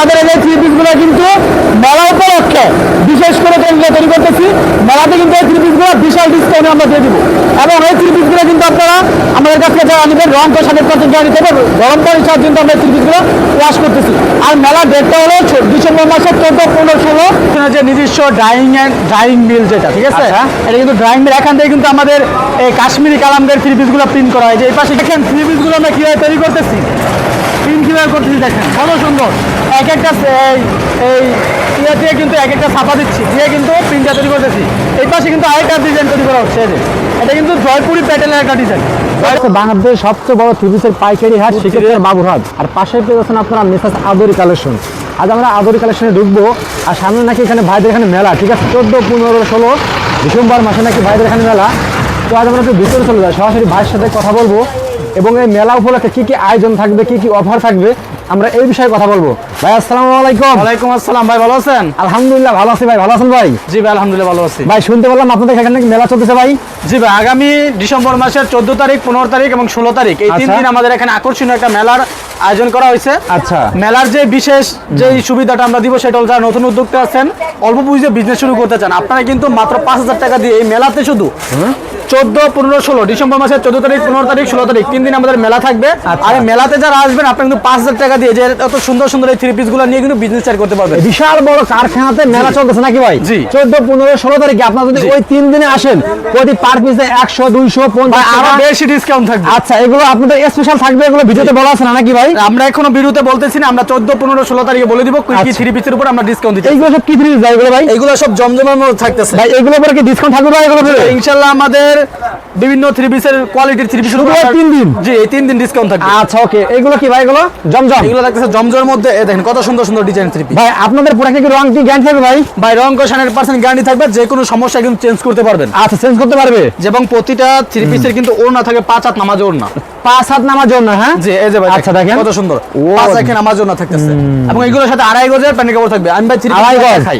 আমাদের এই থ্রি পিসগুলো কিন্তু মেলা উপলক্ষে বিশেষ করে তৈরি করতেছি মেলাতে কিন্তু এই থ্রি পিসগুলো বিশাল ডিসকাউন্টে আমরা দিয়ে দিব। এবং এই থ্রি পিসগুলো কিন্তু আপনারা আমাদের কাছ থেকে যারা নেবেন রং সাথে পার্সেন্ট গ্যারান্টি দেবে গরম কিন্তু আমরা থ্রি পিসগুলো ওয়াশ করতেছি। আর মেলার ডেটটা হলো ডিসেম্বর মাসের চোদ্দ পনেরো ষোলো। যে নিজস্ব ড্রাইং অ্যান্ড ড্রাইং মিল যেটা ঠিক আছে? আচ্ছা। এটা কিন্তু ড্রাইং মিল এখান থেকে কিন্তু আমাদের এই কাশ্মীরি কালামদের থ্রি পিসগুলো প্রিন্ট করা হয়। যে এই পাশে দেখেন থ্রি পিসগুলো আমরা কীভাবে তৈরি করতেছি? প্রিন্ট কীভাবে করতেছি দেখেন কত সুন্দর। এক একটা এই এই ইয়ে দিয়ে কিন্তু এক একটা ছাপা দিচ্ছি দিয়ে কিন্তু প্রিন্টটা তৈরি করতেছি। এই পাশে কিন্তু আরেকটা ডিজাইন তৈরি করা হচ্ছে এটা কিন্তু জয়পুরি প্যাটেলের একটা ডিজাইন বাংলাদেশের সবচেয়ে বড় থ্রিপিসের পাইকারি হাট সেক্ষেত্রে বাবুরহাট। আর পাশে পেয়ে যাচ্ছেন আপনারা মেসাজ আদরি কালেকশন আজ আমরা আদরি কালেকশনে ঢুকবো আর সামনে নাকি এখানে ভাইদের এখানে মেলা ঠিক আছে? চোদ্দ পনেরো ষোলো ডিসেম্বর মাসে নাকি ভাইদের এখানে মেলা। তো আজ আমরা একটু ভিতরে চলে যাই সরাসরি ভাইয়ের সাথে কথা বলব। এবং এই মেলা উপলক্ষে কি কি আয়োজন থাকবে কি কি অফার থাকবে আমরা এই বিষয়ে কথা বলব। ভাই আসসালামু আলাইকুম। ওয়ালাইকুম আসসালাম ভাই ভালো আছেন? আলহামদুলিল্লাহ ভালো আছি ভাই ভালো আছেন ভাই? জি ভাই আলহামদুলিল্লাহ ভালো আছি। ভাই শুনতে বললাম আপনাদের এখানে মেলা চলতেছে ভাই? জি ভাই আগামী ডিসেম্বর মাসের চোদ্দ তারিখ পনেরো তারিখ এবং ষোলো তারিখ এই তিন আচ্ছা। দিন আমাদের এখানে আকর্ষণীয় একটা মেলার আয়োজন করা হয়েছে। আচ্ছা। মেলার যে বিশেষ যে সুবিধাটা আমরা দিব সেটা হল যারা নতুন উদ্যোক্তা আছেন অল্প পুঁজিতে বিজনেস শুরু করতে চান আপনারা কিন্তু মাত্র পাঁচ হাজার টাকা দিয়ে এই মেলাতে শুধু চোদ্দ পনেরো ষোলো। ডিসেম্বর মাসের চোদ্দ তারিখ পনেরো তারিখ ষোলো তারিখ তিন দিন আমাদের মেলা থাকবে। আচ্ছা। আর মেলাতে যারা আসবেন আপনি কিন্তু পাঁচ হাজার টাকা দিয়ে যে এত সুন্দর সুন্দর এই থ্রি পিসগুলো নিয়ে কিন্তু বিজনেস স্টার্ট করতে পারবেন। বিশাল বড় কারখানাতে মেলা চলতেছে নাকি ভাই? জি। চোদ্দ পনেরো ষোলো তারিখে আপনার যদি ওই তিন দিনে আসেন প্রতি পার পিসে একশো দুইশো পঞ্চাশ আরও বেশি ডিসকাউন্ট থাকবে। আচ্ছা এগুলো আপনাদের স্পেশাল থাকবে এগুলো ভিডিওতে বলা আছে না নাকি ভাই? আমরা এখনও বিরুতে বলতেছি না আমরা চোদ্দ পনেরো ষোলো তারিখে বলে দিব কি আচ্ছা। থ্রি পিসের উপর আমরা ডিসকাউন্ট দিচ্ছি এইগুলো সব কি ফ্রিজ ভাই এগুলো ভাই? এগুলো সব জমজমের মধ্যে থাকতেছে। ভাই এগুলো পরে কি ডিসকাউন্ট থাকবে ভাই এগুলো ইনশাল্লাহ আমাদের বিভিন্ন থ্রি পিসের কোয়ালিটির থ্রি পিস শুধু তিন দিন? জি এই তিন দিন ডিসকাউন্ট থাকবে। আচ্ছা ওকে এগুলো কি ভাই এগুলো? জমজম? এগুলো থাকতেছে জমজমের মধ্যে এই দেখেন কত সুন্দর সুন্দর ডিজাইন থ্রি পিস ভাই আপনাদের প্রোডাক্টে কি রং কি গ্যারান্টি থাকবে ভাই? ভাই রং কো 100% গ্যারান্টি থাকবে যে কোনো সমস্যা কিন্তু চেঞ্জ করতে পারবেন। আচ্ছা চেঞ্জ করতে পারবে? এবং প্রতিটা থ্রি পিসের কিন্তু ওড়না থাকে পাঁচ হাত নামাজ ওড়না। পাঁচ হাত নামার জন্য হ্যাঁ? জি এই যে ভাই আচ্ছা দেখেন। কত সুন্দর। পাঁচ হাতে নামাজ ওড়না থাকতেছে। এবং এগুলোর সাথে আড়াই গজের প্যান্ট কাপড় থাকবে। আমি ভাই থ্রি আড়াই গজ? খাই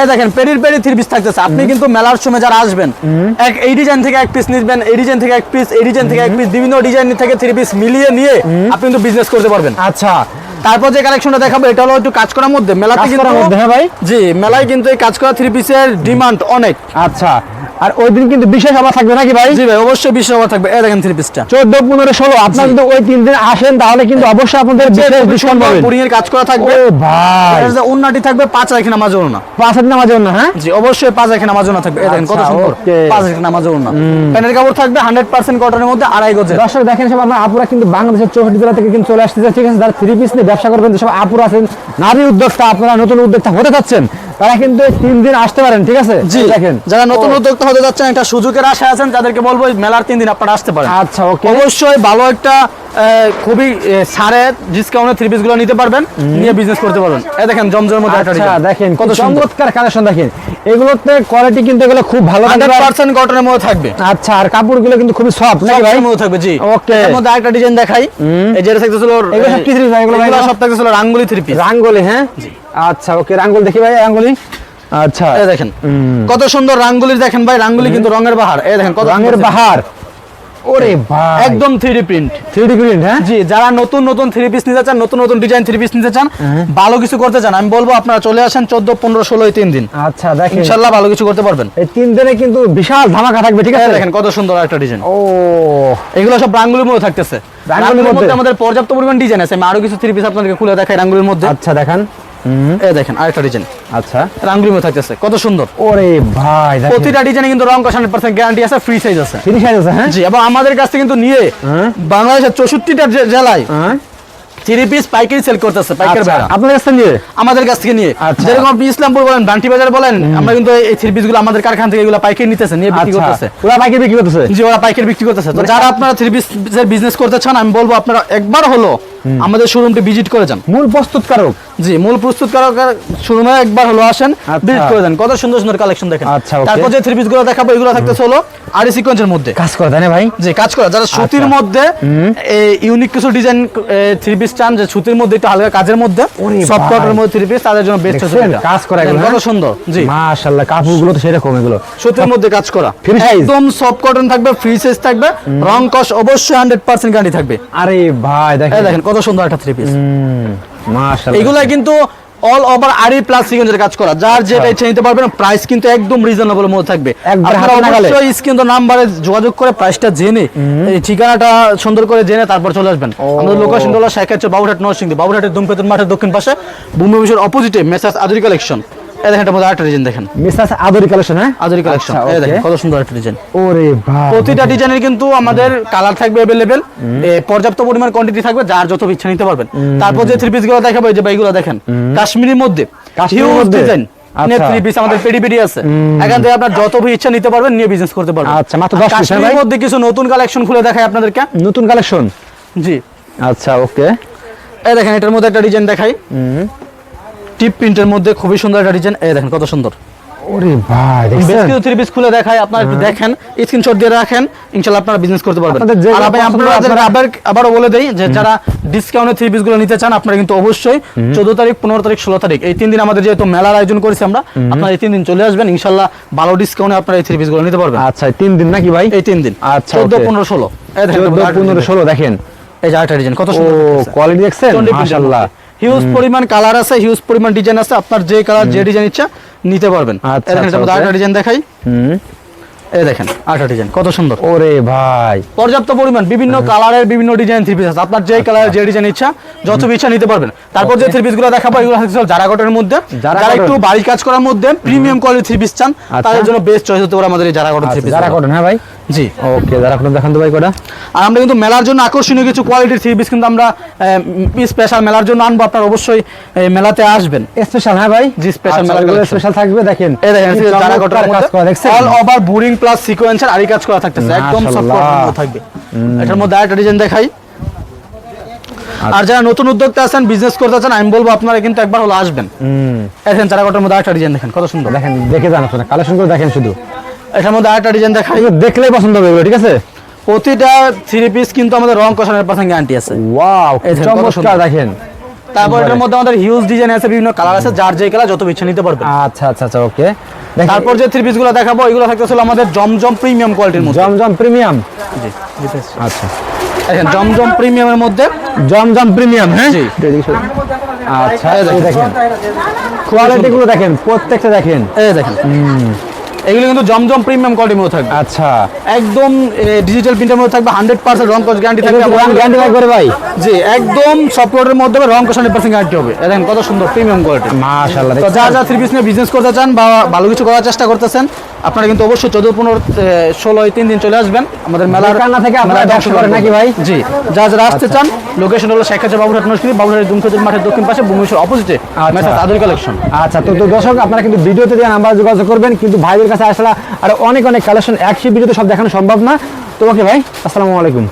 এই দেখেন পেরির পেরি থ্রি পিস থাকতেছে। আপনি কিন্তু মেলার সময় যারা আসবেন এক এই ডিজাইন থেকে এক পিস নিবেন এই ডিজাইন থেকে এক পিস এই ডিজাইন থেকে এক পিস বিভিন্ন ডিজাইন থেকে থ্রি পিস মিলিয়ে নিয়ে আপনি কিন্তু বিজনেস করতে পারবেন। আচ্ছা। তারপর যে কালেকশনটা দেখাবো এটা হলো একটু কাজ করার মধ্যে। মেলাতে কিন্তু হ্যাঁ ভাই? জি মেলায় কিন্তু এই কাজ করা থ্রি পিসের ডিমান্ড অনেক। আচ্ছা। আর ওই দিন কিন্তু বিশেষ থাকবে নাকি ভাই? জি ভাই অবশ্যই বিশ টাকা থাকবে। এই দেখেন থ্রি পিসটা চোদ্দ পনেরো ষোলো আপনার যদি ওই তিন দিন আসেন তাহলে কিন্তু অবশ্যই আপনাদের বিশেষ ডিসকাউন্ট পাবেন। পুরিং এর কাজ করা থাকবে। ও ভাই। উন্নতি থাকবে পাঁচ রাখি নামাজ না পাঁচ জন্য হ্যাঁ? জি অবশ্যই পাঁচ থাকবে। এই দেখেন কত আচ্ছা, সুন্দর। পাঁচ কাপড় থাকবে হান্ড্রেড পার্সেন্ট কটনের মধ্যে আড়াই দর্শক দেখেন সব আমরা আপুরা কিন্তু বাংলাদেশের চৌষট্টি জেলা থেকে কিন্তু চলে আসতেছে। ঠিক আছে যারা থ্রি পিস নিয়ে ব্যবসা করবেন যেসব আপুরা আছেন নারী উদ্যোক্তা আপনারা নতুন উদ্যোক্তা হতে চাচ্ছেন তারা কিন্তু তিন দিন আসতে পারেন ঠিক আছে? জি। দেখেন। যারা নতুন উদ্যোক্তা হতে যাচ্ছেন একটা সুযোগের আশায় আছেন তাদেরকে বলব মেলার তিন দিন আপনারা আসতে পারেন। আচ্ছা ওকে। অবশ্যই ভালো একটা খুবই ছাড়ে ডিসকাউন্টে থ্রি পিসগুলো নিতে পারবেন নিয়ে বিজনেস করতে পারবেন। এই দেখেন জমজমের মধ্যে একটা আচ্ছা দেখেন কত চমৎকার কালেকশন দেখেন। এগুলোতে কোয়ালিটি কিন্তু এগুলো খুব ভালো হান্ড্রেড থাকবে। পার্সেন্ট কটনের মধ্যে থাকবে। আচ্ছা আর কাপড়গুলো কিন্তু খুবই সফট নাকি ভাই? মধ্যে থাকবে জি। Okay. এর মধ্যে আরেকটা ডিজাইন দেখাই। এই যেটা থাকতেছিল এগুলো সব কি piece? ভাই? এগুলো? সব থাকতেছিল রাঙ্গুলি থ্রি পিস রাঙ্গলি হ্যাঁ? আচ্ছা ওকে রাঙ্গল দেখি ভাই রাঙ্গলি। আচ্ছা। এই দেখেন কত সুন্দর রাঙ্গুলির দেখেন ভাই রাঙ্গুলি কিন্তু রঙের বাহার। এই দেখেন কত রঙের বাহার। ওরে ভাই। একদম থ্রি প্রিন্ট। থ্রি প্রিন্ট হ্যাঁ? জি যারা নতুন নতুন থ্রি পিস নিতে চান নতুন নতুন ডিজাইন থ্রি পিস নিতে চান ভালো কিছু করতে চান আমি বলব আপনারা চলে আসেন চোদ্দ পনেরো ষোলো তিন দিন। আচ্ছা দেখেন। ইনশাল্লাহ ভালো কিছু করতে পারবেন। এই তিন দিনে কিন্তু বিশাল ধামাকা থাকবে ঠিক আছে? দেখেন কত সুন্দর একটা ডিজাইন। ও। এগুলো সব রাঙ্গুলির মধ্যে থাকতেছে। রাঙ্গুলির মধ্যে? আমাদের পর্যাপ্ত পরিমাণ ডিজাইন আছে। আমি আরও কিছু থ্রি পিস আপনাদেরকে খুলে দেখাই রাঙ্গুলির মধ্যে। আচ্ছা দেখান। এই দেখেন আরেকটা ডিজাইন আচ্ছা। থাকতেছে কত সুন্দর। ওরে ভাই প্রতিটা ডিজাইনে কিন্তু রং গ্যারান্টি আছে ফ্রি সাইজ আছে। ফিনিশ হয়ে গেছে হ্যাঁ? জি এবং আমাদের কাছ থেকে কিন্তু নিয়ে হ্যাঁ। বাংলাদেশের চৌষট্টিটা জেলায় হ্যাঁ? থ্রি পিস পাইকারি সেল করতেছে পাইকারি আচ্ছা, ভাড়া আপনার কাছে নিয়ে? আমাদের কাছ থেকে নিয়ে। আচ্ছা। যেরকম আপনি ইসলামপুর বলেন বান্টি বাজার বলেন আমরা কিন্তু এই থ্রি পিসগুলো আমাদের কারখানা থেকে এগুলো পাইকারি নিতেছে নিয়ে বিক্রি আচ্ছা। করতেছে। ওরা বিক্রি করতেছে? জি ওরা পাইকারি বিক্রি করতেছে। তো যারা আপনারা থ্রি পিস বিজনেস করতে চান আমি বলব আপনারা একবার হলো আমাদের শোরুমটি ভিজিট করে যান। মূল প্রস্তুতকারক? জি মূল প্রস্তুতকারকের শোরুমে একবার হলো আসেন আচ্ছা। ভিজিট করে যান। কত সুন্দর সুন্দর কালেকশন দেখেন। আচ্ছা, তারপর যে থ্রি পিসগুলো দেখাবো এগুলো থাকতেছে হলো আরি সিকোয়েন্সের মধ্যে। কাজ করে তাই ভাই? যে কাজ করা। যারা সুতির আচ্ছা। মধ্যে ইউনিক কিছু ডিজাইন থ্রি পিস চান যে সুতির মধ্যে একটু হালকা কাজের মধ্যে সফট কটনের মধ্যে থ্রি পিস তাদের জন্য বেস্ট দেখছেন? কাজ করা এগুলো, কত হ্যাঁ? সুন্দর। জি। মাশাআল্লাহ কাপড়গুলো তো সেরকম এগুলো। সুতির মধ্যে কাজ করা। একদম সফট কটন থাকবে ফ্রি সাইজ থাকবে। রং কস অবশ্যই হান্ড্রেড পার্সেন্ট গ্যারান্টি থাকবে। আরে ভাই দেখেন। দেখেন কত সুন্দর একটা থ্রি পিস এগুলা কিন্তু অল ওভার আরি প্লাস কাজ করা। যার যেটা ইচ্ছা নিতে পারবেন প্রাইস কিন্তু একদম রিজনেবল মধ্যে থাকবে। আপনারা অবশ্যই স্ক্রিন নাম্বারে যোগাযোগ করে প্রাইসটা জেনে এই ঠিকানাটা সুন্দর করে জেনে তারপর চলে আসবেন। আমাদের লোকেশন হলো শেখাচ্ছে বাবুরহাট নরসিংদী বাবুরহাটের দুমপেতন মাঠের দক্ষিণ পাশে ভূমি অফিসের অপোজিটে মেসাজ আদুরি কালেকশন দেখেন এটার মধ্যে আরেকটা ডিজাইন দেখেন। মিসেস আদরি কালেকশন হ্যাঁ? আদুরি কালেকশন আচ্ছা, এই দেখেন কত সুন্দর একটা ডিজাইন ওরে ভাই প্রতিটা ডিজাইনের কিন্তু আমাদের কালার থাকবে অ্যাভেলেবেল পর্যাপ্ত পরিমাণ কোয়ান্টিটি থাকবে যার যত ইচ্ছা নিতে পারবেন। তারপর যে থ্রি পিসগুলো দেখাবো এই যে বাইগুলো দেখেন কাশ্মীরের মধ্যে হিউজ ডিজাইন আচ্ছা। থ্রি পিস আমাদের পেডি পেডি আছে। এখান থেকে আপনার যত ইচ্ছা নিতে পারবেন নিয়ে বিজনেস করতে পারবেন। আচ্ছা, মাত্র 10 হ্যাঁ কাশ্মীরের মধ্যে কিছু নতুন কালেকশন খুলে দেখাই আপনাদেরকে। নতুন কালেকশন জি। আচ্ছা ওকে এই দেখেন এটার মধ্যে একটা ডিজাইন দেখাই। টিপ প্রিন্টের মধ্যে খুবই সুন্দর একটা ডিজাইন এই দেখেন কত সুন্দর। ওরে ভাই বেশ কিছু থ্রি পিস খুলে দেখাই আপনারা একটু দেখেন স্ক্রিনশট দিয়ে রাখেন ইনশাআল্লাহ আপনারা বিজনেস করতে পারবেন। আর আপনাদের আপনারা- আবার আবারও বলে দেই যে যারা ডিসকাউন্টে থ্রি পিসগুলো নিতে চান আপনারা কিন্তু অবশ্যই চোদ্দ তারিখ পনেরো তারিখ ষোলো তারিখ এই তিন দিন আমাদের যেহেতু মেলার আয়োজন করেছি আমরা আপনারা এই তিন দিন চলে আসবেন ইনশাল্লাহ ভালো ডিসকাউন্টে আপনারা এই থ্রি পিসগুলো নিতে পারবেন। আচ্ছা তিন দিন নাকি ভাই? এই তিন দিন। আচ্ছা, চোদ্দ okay। পনেরো ষোলো। এই দেখেন চোদ্দ পনেরো ষোলো দেখেন। এই যে আরেকটা ডিজাইন কত সুন্দর কোয়ালিটি দেখছেন? মাশাআল্লাহ। হিউজ পরিমাণ কালার আছে হিউজ পরিমাণ ডিজাইন আছে আপনার যে কালার যে ডিজাইন ইচ্ছা নিতে পারবেন। আচ্ছা, আচ্ছা। আরেকটা ডিজাইন দেখাই। এই দেখেন আরেকটা ডিজাইন কত সুন্দর। ওরে ভাই। পর্যাপ্ত পরিমাণ বিভিন্ন কালারের বিভিন্ন ডিজাইন থ্রি পিস আছে। আপনার যে কালারের যে ডিজাইন ইচ্ছা যত ইচ্ছা নিতে পারবেন। তারপর যে থ্রি পিসগুলো দেখাবো এগুলো হচ্ছে জারা কটনের মধ্যে। যারা একটু বাড়ির কাজ করার মধ্যে প্রিমিয়াম কোয়ালিটি থ্রি পিস চান আচ্ছা। তাদের জন্য বেস্ট চয়েস হতে পারে আমাদের এই জারা কটন থ্রি পিস যারা হ্যাঁ ভাই? জি। ওকে যারা দেখান তো ভাই কটা। আর আমরা কিন্তু মেলার জন্য আকর্ষণীয় কিছু কোয়ালিটির থ্রি পিস কিন্তু আমরা স্পেশাল মেলার জন্য আনব আপনার অবশ্যই মেলাতে আসবেন। স্পেশাল হ্যাঁ ভাই? জি, মেলার collection। স্পেশাল থাকবে দেখেন। এই দেখেন চমৎকার কটনের কাজ করা দেখছেন? অল ওভার বোরিং প্লাস সিকোয়েন্সের আরি কাজ করা থাকতেছে। একদম সফট থাকবে। এটার মধ্যে আরেকটা ডিজাইন দেখাই। আর যারা নতুন উদ্যোক্তা আছেন বিজনেস করতে চান আমি বলব আপনারা কিন্তু একবার হলো আসবেন। দেখেন চারা কটার মধ্যে আরেকটা ডিজাইন দেখেন কত সুন্দর। দেখেন দেখে যান আপনারা। কালেকশন করে দেখেন শুধু। এটার মধ্যে আরেকটা ডিজাইন দেখাই। দেখলেই পছন্দ হবে ঠিক আছে? প্রতিটা থ্রি পিস কিন্তু আমাদের রং কষানোর পার্সেন্ট গ্যারান্টি আছে। ওয়াও চমৎকার দেখেন। তারপর এটার মধ্যে আমাদের হিউজ ডিজাইন আছে বিভিন্ন কালার আছে যার যে কালার যত ইচ্ছা নিতে পারবেন। আচ্ছা আচ্ছা আচ্ছা ওকে তারপর যে থ্রি পিসগুলো দেখাবো এগুলো থাকতেছিল আমাদের জমজম প্রিমিয়াম কোয়ালিটির মধ্যে। জমজম প্রিমিয়াম জি আচ্ছা। দেখেন জমজম প্রিমিয়ামের মধ্যে। জমজম প্রিমিয়াম হ্যাঁ? জি। আচ্ছা দেখেন। কোয়ালিটি গুলো দেখেন প্রত্যেকটা দেখেন। এই দেখেন। এগুলো কিন্তু জমজম প্রিমিয়াম কোয়ালিটির মধ্যে থাকবে। আচ্ছা। একদম ডিজিটাল প্রিন্টের মধ্যে থাকবে হান্ড্রেড পার্সেন্ট রং কস গ্যারান্টি থাকবে রং গ্যারান্টি থাকবে ভাই? জি একদম সফটওয়্যারের মধ্যে রং হান্ড্রেড পার্সেন্ট গ্যারান্টি হবে। দেখেন কত সুন্দর প্রিমিয়াম কোয়ালিটি মাশাআল্লাহ তো যা যা থ্রি পিস নিয়ে বিজনেস করতে চান বা ভালো কিছু করার চেষ্টা করতেছেন আপনারা কিন্তু অবশ্যই চোদ্দ পনেরো ষোলো তিন দিন চলে আসবেন। আমাদের মেলার কান্না থেকে আপনারা দর্শন করেন নাকি ভাই? জি। যা যারা আসতে চান লোকেশন হলো শেখ হাজার বাবুরহাট নরসিংদী বাবুরহাটের দুমখেতুর মাঠের দক্ষিণ পাশে ভুবনেশ্বর অপোজিটে মেসাজ আদুরি কালেকশন আচ্ছা তো তো দর্শক আপনারা কিন্তু ভিডিওতে দিয়ে নাম্বার যোগাযোগ করবেন কিন্তু ভাইদের কাছে আসলে আর অনেক অনেক কালেকশন একশো ভিডিওতে সব দেখানো সম্ভব না। তোমাকে ওকে ভাই আসসালামু আলাইকুম।